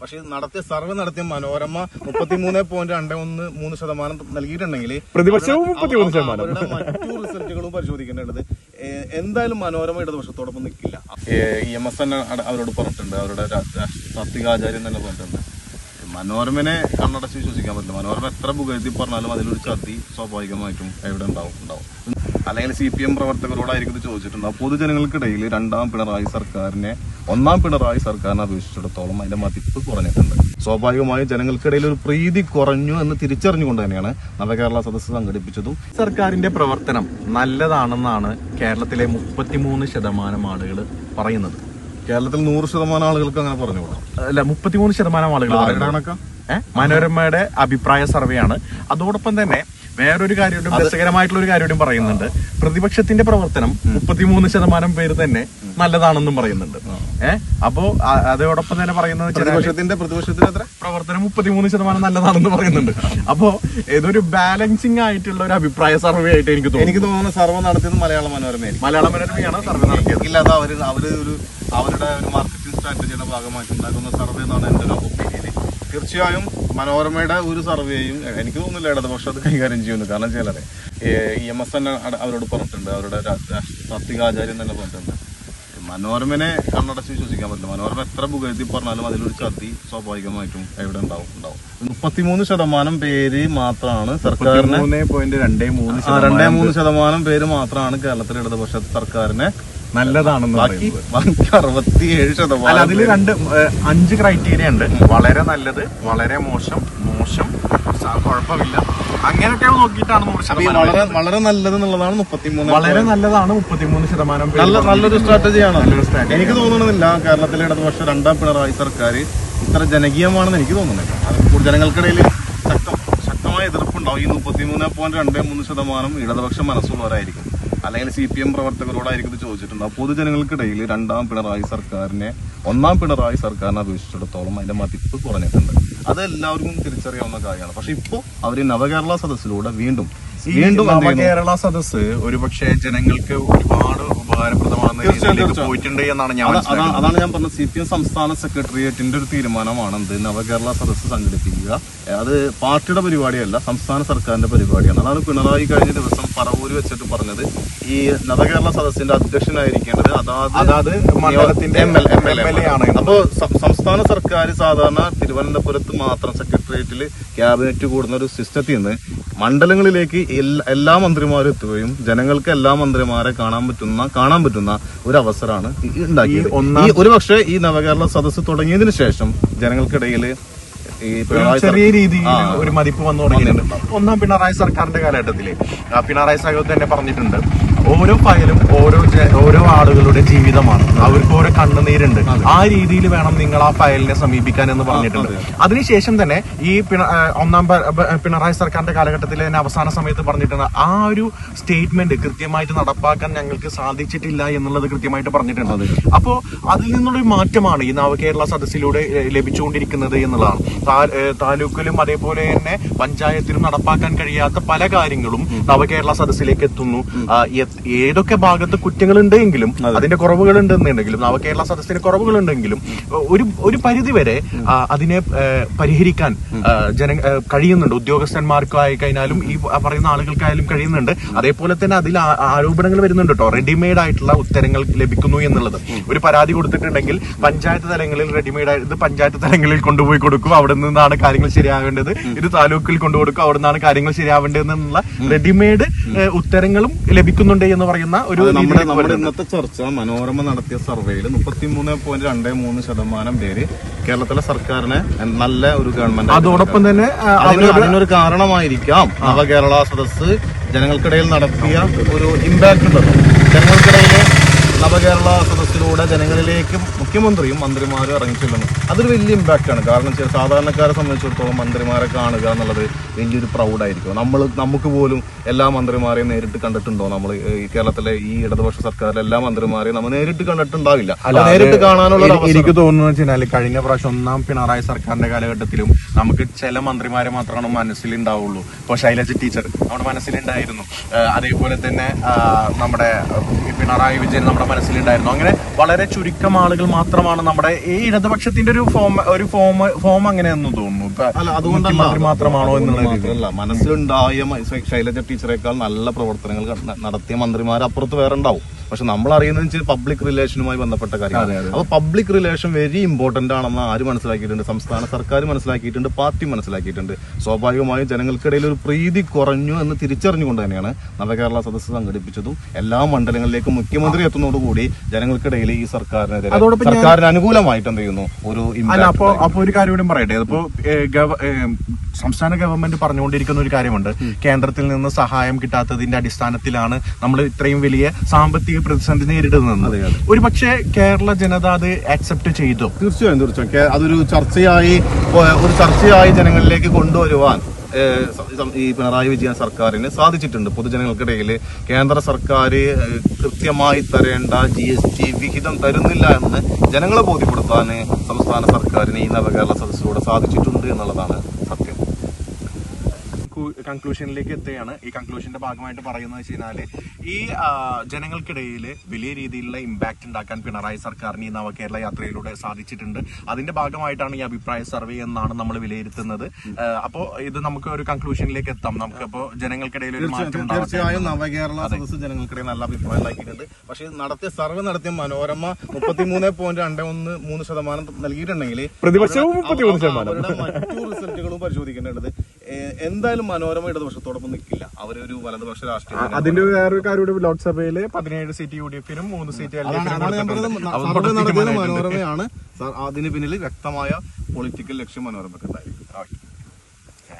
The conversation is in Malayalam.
പക്ഷെ ഇത് നടത്തിയ സർവേ നടത്തിയ മനോരമ മുപ്പത്തിമൂന്ന് പോയിന്റ് രണ്ട് ഒന്ന് മൂന്ന് ശതമാനം നൽകിയിട്ടുണ്ടെങ്കിൽ പ്രതിപക്ഷവും അവരുടെ- 33 ശതമാനം. അവരുടെ മറ്റു റിസൾട്ടുകളും പരിശോധിക്കേണ്ടത് എന്തായാലും മനോരമ ഇടതുപക്ഷത്തോടൊപ്പം നിൽക്കില്ല. ഇ എം എസ് തന്നെ അവരോട് പറഞ്ഞിട്ടുണ്ട്. അവരുടെ സത്യകാചാര്യം തന്നെ പറഞ്ഞിട്ടുണ്ട്. മനോരമനെ കണ്ണടച്ച് വിശ്വസിക്കാൻ പറ്റില്ല. മനോരമ എത്ര പുകഴ്ത്തി പറഞ്ഞാലും അതിലൊരു ചതി സ്വാഭാവികമായിട്ടും എവിടെ ഉണ്ടാവും? ഉണ്ടാവും. അല്ലെങ്കിൽ സി പി എം പ്രവർത്തകരോടായിരിക്കും ഇത് ചോദിച്ചിട്ടുണ്ടാവും. പൊതുജനങ്ങൾക്കിടയിൽ രണ്ടാം പിണറായി സർക്കാരിനെ ഒന്നാം പിണറായി സർക്കാരിനെ അപേക്ഷിച്ചിടത്തോളം അതിന്റെ മതിപ്പ് കുറഞ്ഞിട്ടുണ്ട്. സ്വാഭാവികമായും ജനങ്ങൾക്കിടയിൽ ഒരു പ്രീതി കുറഞ്ഞു എന്ന് തിരിച്ചറിഞ്ഞുകൊണ്ട് തന്നെയാണ് നവകേരള സദസ്സ് സംഘടിപ്പിച്ചതും. സർക്കാരിന്റെ പ്രവർത്തനം നല്ലതാണെന്നാണ് കേരളത്തിലെ മുപ്പത്തിമൂന്ന് ശതമാനം ആളുകൾ പറയുന്നത്. കേരളത്തിൽ നൂറ് ശതമാനം ആളുകൾക്ക് അങ്ങനെ പറഞ്ഞുകൂടാ അല്ല മുപ്പത്തിമൂന്ന് ശതമാനം ആളുകൾ. മനോരമയുടെ അഭിപ്രായ സർവേയാണ്. അതോടൊപ്പം തന്നെ വേറൊരു കാര്യം രസകരമായിട്ടുള്ള ഒരു കാര്യം പറയുന്നുണ്ട്. പ്രതിപക്ഷത്തിന്റെ പ്രവർത്തനം മുപ്പത്തിമൂന്ന് ശതമാനം പേര് തന്നെ നല്ലതാണെന്നും പറയുന്നുണ്ട്. ഏഹ് അപ്പോ അതോടൊപ്പം തന്നെ പറയുന്നത് പ്രതിപക്ഷത്തിന്റെ പ്രതിപക്ഷത്തിന്റെ പ്രതിപക്ഷത്തിന് പ്രവർത്തനം മുപ്പത്തിമൂന്ന് ശതമാനം നല്ലതാണെന്ന് പറയുന്നുണ്ട്. അപ്പോ ഇതൊരു ബാലൻസിങ് ആയിട്ടുള്ള ഒരു അഭിപ്രായ സർവേ ആയിട്ട് എനിക്ക് തോന്നുന്നു. എനിക്ക് തോന്നുന്നു സർവ നടത്തിയത് മലയാള മനോരമയായിരിക്കും മലയാള മനോരമയാണ് സർവേ നടത്തിയത്. ഇല്ലാതെ അവർ അവർ ഒരു അവരുടെ ഒരു മാർക്കറ്റിംഗ് സ്ട്രാറ്റജിയുടെ ഭാഗമായിട്ട് ഉണ്ടാക്കുന്ന സർവേ എന്നാണ് എന്റെ ഒരു തീർച്ചയായും മനോരമയുടെ ഒരു സർവേയും എനിക്ക് തോന്നുന്നില്ല ഇടതുപക്ഷം അത് കൈകാര്യം ചെയ്യുന്നു. കാരണം ചിലരെ ഇ എം എസ് തന്നെ അവരോട് പറഞ്ഞിട്ടുണ്ട്. അവരുടെ താത്വികാചാര്യം തന്നെ പറഞ്ഞിട്ടുണ്ട്. മനോരമനെ കണ്ണടച്ച് വിശ്വസിക്കാൻ പറ്റില്ല. മനോരമ എത്ര പുകഴ്ത്തി പറഞ്ഞാലും അതിലൊരു ചതി സ്വാഭാവികമായിട്ടും എവിടെ ഉണ്ടാവും ഉണ്ടാവും. മുപ്പത്തിമൂന്ന് ശതമാനം പേര് മാത്രമാണ് സർക്കാരിനെ രണ്ടേ മൂന്ന് രണ്ടേ മൂന്ന് ശതമാനം പേര് മാത്രമാണ് കേരളത്തിലെ ഇടതുപക്ഷ സർക്കാരിനെ നല്ലതാണെന്ന് ബാക്കി ബാക്കി അറുപത്തിയേഴ് ശതമാനം അതിൽ രണ്ട് അഞ്ച് ക്രൈറ്റീരിയ ഉണ്ട്. വളരെ നല്ലത് വളരെ മോശം മോശം കുഴപ്പമില്ല. അങ്ങനെയൊക്കെ നോക്കിയിട്ടാണ് നൂറ് ശതമാനം വളരെ വളരെ നല്ലത് എന്നുള്ളതാണ് മുപ്പത്തിമൂന്ന് വളരെ നല്ലതാണ് മുപ്പത്തിമൂന്ന് ശതമാനം നല്ല നല്ലൊരു സ്ട്രാറ്റജിയാണ് എനിക്ക് തോന്നുന്നില്ല കേരളത്തിലെ ഇടതുപക്ഷ രണ്ടാം പിണറായി സർക്കാർ ഇത്ര ജനകീയമാണെന്ന് എനിക്ക് തോന്നുന്നില്ല. അത് കൂടുതൽ ജനങ്ങൾക്കിടയിൽ ശക്തം ശക്തമായ എതിർപ്പുണ്ടാവും. ഈ മുപ്പത്തിമൂന്ന് പോയിന്റ് രണ്ട് മൂന്ന് ശതമാനം ഇടതുപക്ഷം മനസ്സുള്ളവരായിരിക്കും. അല്ലെങ്കിൽ സി പി എം പ്രവർത്തകരോടായിരിക്കും ഇത് ചോദിച്ചിട്ടുണ്ട്. പൊതുജനങ്ങൾക്കിടയിൽ രണ്ടാം പിണറായി സർക്കാരിനെ ഒന്നാം പിണറായി സർക്കാരിനെ അപേക്ഷിച്ചിടത്തോളം അതിന്റെ മതിപ്പ് കുറഞ്ഞിട്ടുണ്ട്. അത് എല്ലാവർക്കും തിരിച്ചറിയാവുന്ന കാര്യമാണ്. പക്ഷെ ഇപ്പോ അവർ നവകേരള സദസ്സിലൂടെ വീണ്ടും വീണ്ടും നവകേരള സദസ് ഒരുപക്ഷെ ജനങ്ങൾക്ക് ഒരുപാട് തീർച്ചയായും. പോയിട്ടുണ്ട് എന്നാണ് ഞാൻ അത- അതാണ് ഞാൻ പറഞ്ഞത്. സി പി എം സംസ്ഥാന സെക്രട്ടേറിയറ്റിന്റെ ഒരു തീരുമാനമാണ് എന്ത്? നവകേരള സദസ്സ് സംഘടിപ്പിക്കുക. അത് പാർട്ടിയുടെ പരിപാടിയല്ല സംസ്ഥാന സർക്കാരിന്റെ പരിപാടിയാണ്. അതാണ് പിണറായി കഴിഞ്ഞ ദിവസം പറവൂര് വെച്ചിട്ട് പറഞ്ഞത്. ഈ നവകേരള സദസ്സിന്റെ അധ്യക്ഷനായിരിക്കേണ്ടത് അതാത് അതാത് മണ്ഡലത്തിന്റെ എം എൽ എം ആണ്. അപ്പോൾ അപ്പോ സംസ്ഥാന സർക്കാർ സാധാരണ തിരുവനന്തപുരത്ത് മാത്രം സെക്രട്ടേറിയറ്റിൽ ക്യാബിനറ്റ് കൂടുന്ന ഒരു സിസ്റ്റത്തിൽ നിന്ന് മണ്ഡലങ്ങളിലേക്ക് എല്ലാ- എല്ലാ മന്ത്രിമാരും എത്തുകയും ജനങ്ങൾക്ക് എല്ലാ മന്ത്രിമാരെ കാണാൻ പറ്റുന്ന കാണാൻ പറ്റുന്ന ഒരു അവസരമാണ് ഉണ്ടാക്കിയത്. ഈ ഒരു പക്ഷേ ഈ നവകേരള സദസ്സ് തുടങ്ങിയതിന് ശേഷം ജനങ്ങൾക്കിടയിൽ ചെറിയ രീതിയിൽ ഒരു മതിപ്പ് വന്നു തുടങ്ങിയിട്ടുണ്ട്. ഒന്നാം പിണറായി സർക്കാരിന്റെ കാലഘട്ടത്തിൽ. പിണറായി സാഹിബ് തന്നെ പറഞ്ഞിട്ടുണ്ട് ഓരോ ഫയലും ഓരോ ഓരോ ആളുകളുടെ ജീവിതമാണ്. അവർക്ക് ഓരോ കണ്ണുനീരുണ്ട് ആ രീതിയിൽ വേണം നിങ്ങൾ ആ ഫയലിനെ സമീപിക്കാൻ എന്ന് പറഞ്ഞിട്ടുണ്ട്. അതിനുശേഷം തന്നെ ഈ ഒന്നാം പിണറായി സർക്കാരിന്റെ കാലഘട്ടത്തിൽ തന്നെ അവസാന സമയത്ത് പറഞ്ഞിട്ടുണ്ട് ആ ഒരു സ്റ്റേറ്റ്മെന്റ് കൃത്യമായിട്ട് നടപ്പാക്കാൻ ഞങ്ങൾക്ക് സാധിച്ചിട്ടില്ല എന്നുള്ളത് കൃത്യമായിട്ട് പറഞ്ഞിട്ടുണ്ട്. അപ്പോ അതിൽ നിന്നുള്ള ഒരു മാറ്റമാണ് ഈ നവകേരള സദസ്സിലൂടെ ലഭിച്ചുകൊണ്ടിരിക്കുന്നത് എന്നുള്ളതാണ്. താലൂക്കിലും അതേപോലെ തന്നെ പഞ്ചായത്തിലും നടപ്പാക്കാൻ കഴിയാത്ത പല കാര്യങ്ങളും നവകേരള സദസ്സിലേക്ക് എത്തുന്നു. ഏതൊക്കെ ഭാഗത്ത് കുറ്റങ്ങളുണ്ടെങ്കിലും അതിന്റെ കുറവുകൾ ഉണ്ടെന്നുണ്ടെങ്കിലും നവകേരള സദസ്സിന് കുറവുകളുണ്ടെങ്കിലും ഒരു ഒരു പരിധി വരെ അതിനെ പരിഹരിക്കാൻ ജന കഴിയുന്നുണ്ട്. ഉദ്യോഗസ്ഥന്മാർക്കായി കഴിഞ്ഞാലും ഈ പറയുന്ന ആളുകൾക്കായാലും കഴിയുന്നുണ്ട്. അതേപോലെ തന്നെ അതിൽ ആരോപണങ്ങൾ വരുന്നുണ്ട് കേട്ടോ. റെഡിമെയ്ഡ് ആയിട്ടുള്ള ഉത്തരങ്ങൾ ലഭിക്കുന്നു എന്നുള്ളത്. ഒരു പരാതി കൊടുത്തിട്ടുണ്ടെങ്കിൽ പഞ്ചായത്ത് തലങ്ങളിൽ റെഡിമെയ്ഡ് ആയിട്ട് ഇത് പഞ്ചായത്ത് തലങ്ങളിൽ കൊണ്ടുപോയി കൊടുക്കും. അവിടെ നിന്നാണ് കാര്യങ്ങൾ ശരിയാവേണ്ടത്. ഇത് താലൂക്കിൽ കൊണ്ടു കൊടുക്കും അവിടെ നിന്നാണ് കാര്യങ്ങൾ ശരിയാവേണ്ടതെന്നുള്ള റെഡിമെയ്ഡ് ഉത്തരങ്ങളും ലഭിക്കുന്നുണ്ട് എന്ന് പറയുന്ന ഒരു നമ്മുടെ ഇന്നത്തെ ചർച്ച മനോരമ നടത്തിയ സർവേയിൽ മുപ്പത്തിമൂന്ന് പോയിന്റ് രണ്ട് മൂന്ന് ശതമാനം പേര് കേരളത്തിലെ സർക്കാരിനെ നല്ല ഒരു ഗവൺമെന്റ് അതോടൊപ്പം തന്നെ അതിനൊരു കാരണമായിരിക്കാം നവകേരള സദസ് ജനങ്ങൾക്കിടയിൽ നടത്തിയ ഒരു ഇമ്പാക്ട് ഉണ്ടല്ലോ. ജനങ്ങൾക്കിടയിൽ നവകേരള സദസ്സിലൂടെ ജനങ്ങളിലേക്കും മുഖ്യമന്ത്രിയും മന്ത്രിമാരും ഇറങ്ങിച്ചെല്ലുന്നു. അതൊരു വലിയ ഇമ്പാക്റ്റ് ആണ്. കാരണം ചില സാധാരണക്കാരെ സംബന്ധിച്ചിടത്തോളം മന്ത്രിമാരെ കാണുക എന്നുള്ളത് വലിയൊരു പ്രൗഡായിരിക്കും നമ്മൾ നമുക്ക് പോലും എല്ലാ മന്ത്രിമാരെയും നേരിട്ട് കണ്ടിട്ടുണ്ടോ? നമ്മൾ ഈ കേരളത്തിലെ ഈ ഇടതുപക്ഷ സർക്കാരിലെ എല്ലാ മന്ത്രിമാരെയും നമ്മൾ നേരിട്ട് കണ്ടിട്ടുണ്ടാവില്ല. നേരിട്ട് കാണാനുള്ള എനിക്ക് തോന്നുന്നു വെച്ചാൽ കഴിഞ്ഞ പ്രാവശ്യം ഒന്നാം പിണറായി സർക്കാരിന്റെ കാലഘട്ടത്തിലും നമുക്ക് ചില മന്ത്രിമാരെ മാത്രമാണ് മനസ്സിലുണ്ടാവുള്ളൂ. ഇപ്പൊ ശൈലജ ടീച്ചർ നമ്മുടെ മനസ്സിലുണ്ടായിരുന്നു. അതേപോലെ തന്നെ നമ്മുടെ പിണറായി വിജയൻ നമ്മുടെ മനസ്സിലുണ്ടായിരുന്നു. അങ്ങനെ വളരെ ചുരുക്കം ആളുകൾ മാത്രമാണ് നമ്മുടെ ഈ ഇടതുപക്ഷത്തിന്റെ ഒരു ഫോം ഒരു ഫോം ഫോം അങ്ങനെയെന്ന് തോന്നുന്നു. മുഖ്യമന്ത്രി മാത്രമാണോ എന്നുള്ള മനസ്സിലുണ്ടായ ശൈലജ ടീച്ചറേക്കാൾ നല്ല പ്രവർത്തനങ്ങൾ നടത്തിയ മന്ത്രിമാർ അപ്പുറത്ത് വേറെ ഉണ്ടാവും. പക്ഷെ നമ്മൾ അറിയുന്നത് വെച്ചാൽ പബ്ലിക് റിലേഷനുമായി ബന്ധപ്പെട്ട കാര്യമാണ് അപ്പൊ പബ്ലിക് റിലേഷൻ വെരി ഇമ്പോർട്ടന്റ് ആണെന്ന് ആര് മനസ്സിലാക്കിയിട്ടുണ്ട്? സംസ്ഥാന സർക്കാർ മനസ്സിലാക്കിയിട്ടുണ്ട് പാർട്ടി മനസ്സിലാക്കിയിട്ടുണ്ട്. സ്വാഭാവികമായും ജനങ്ങൾക്കിടയിൽ ഒരു പ്രീതി കുറഞ്ഞു എന്ന് തിരിച്ചറിഞ്ഞുകൊണ്ട് തന്നെയാണ് നവകേരള സദസ്സ് സംഘടിപ്പിച്ചതും. എല്ലാ മണ്ഡലങ്ങളിലേക്കും മുഖ്യമന്ത്രി എത്തുന്നതോടുകൂടി ജനങ്ങൾക്കിടയിൽ ഈ സർക്കാരിനെതിരെ സർക്കാരിന് അനുകൂലമായിട്ട് എന്ത് ചെയ്യുന്നു? ഒരു അല്ല impact അപ്പോ അപ്പൊ ഒരു കാര്യം കൂടി പറയട്ടെ. ഏ, സംസ്ഥാന ഗവൺമെന്റ് പറഞ്ഞുകൊണ്ടിരിക്കുന്ന ഒരു കാര്യമുണ്ട്. കേന്ദ്രത്തിൽ നിന്ന് സഹായം കിട്ടാത്തതിന്റെ അടിസ്ഥാനത്തിലാണ് നമ്മൾ ഇത്രയും വലിയ സാമ്പത്തിക പ്രതിസന്ധി നേരിടുന്നത് ഒരു പക്ഷേ കേരള ജനത അത് ആക്സെപ്റ്റ് ചെയ്തു. തീർച്ചയായും തീർച്ചയായും. അതൊരു ചർച്ചയായി ഒരു ചർച്ചയായി ജനങ്ങളിലേക്ക് കൊണ്ടുവരുവാൻ ഈ പിണറായി വിജയൻ സർക്കാരിന് സാധിച്ചിട്ടുണ്ട്. പൊതുജനങ്ങൾക്കിടയിൽ കേന്ദ്ര സർക്കാർ കൃത്യമായി തരേണ്ട ജി എസ് ടി വിഹിതം തരുന്നില്ല എന്ന് ജനങ്ങളെ ബോധ്യപ്പെടുത്താൻ സംസ്ഥാന സർക്കാരിന് ഈ നവകേരള സദസ്സിലൂടെ സാധിച്ചിട്ടുണ്ട് എന്നുള്ളതാണ് കൺക്ലൂഷനിലേക്ക് എത്തുകയാണ്. ഈ കൺക്ലൂഷന്റെ ഭാഗമായിട്ട് പറയുന്നത് വെച്ച് കഴിഞ്ഞാൽ ഈ ജനങ്ങൾക്കിടയിൽ വലിയ രീതിയിലുള്ള ഇമ്പാക്ട് ഉണ്ടാക്കാൻ പിണറായി സർക്കാരിന് ഈ നവകേരള യാത്രയിലൂടെ സാധിച്ചിട്ടുണ്ട്. അതിന്റെ ഭാഗമായിട്ടാണ് ഈ അഭിപ്രായ സർവേ എന്നാണ് നമ്മൾ വിലയിരുത്തുന്നത്. അപ്പോൾ അപ്പോ ഇത് നമുക്ക് ഒരു കൺക്ലൂഷനിലേക്ക് എത്താം. നമുക്കിപ്പോ ജനങ്ങൾക്കിടയിൽ ഒരു മാറ്റം തീർച്ചയായും നവകേരള സദസ് ജനങ്ങൾക്കിടയിൽ നല്ല അഭിപ്രായം ഉണ്ടാക്കിയിട്ടുണ്ട്. പക്ഷേ നടത്തിയ സർവേ നടത്തിയ മനോരമ മുപ്പത്തിമൂന്ന് പോയിന്റ് രണ്ട് ഒന്ന് മൂന്ന് ശതമാനം നൽകിയിട്ടുണ്ടെങ്കിൽ പ്രതിപക്ഷവും മറ്റു 33 റിസൾട്ടുകളും പരിശോധിക്കേണ്ടത് എന്തായാലും മനോരമ ഇടതുപക്ഷത്തോടൊപ്പം നിൽക്കില്ല. അവരൊരു വലതുപക്ഷ രാഷ്ട്രീയം അതിന്റെ വേറൊരു കാര്യം ലോക്സഭയിൽ പതിനേഴ് സീറ്റ് യു ഡി എഫിനും മൂന്ന് സീറ്റ് നടത്തിയത് മനോരമയാണ്. സാർ അതിന് പിന്നിൽ വ്യക്തമായ പൊളിറ്റിക്കൽ ലക്ഷ്യം മനോരമക്കുണ്ടായി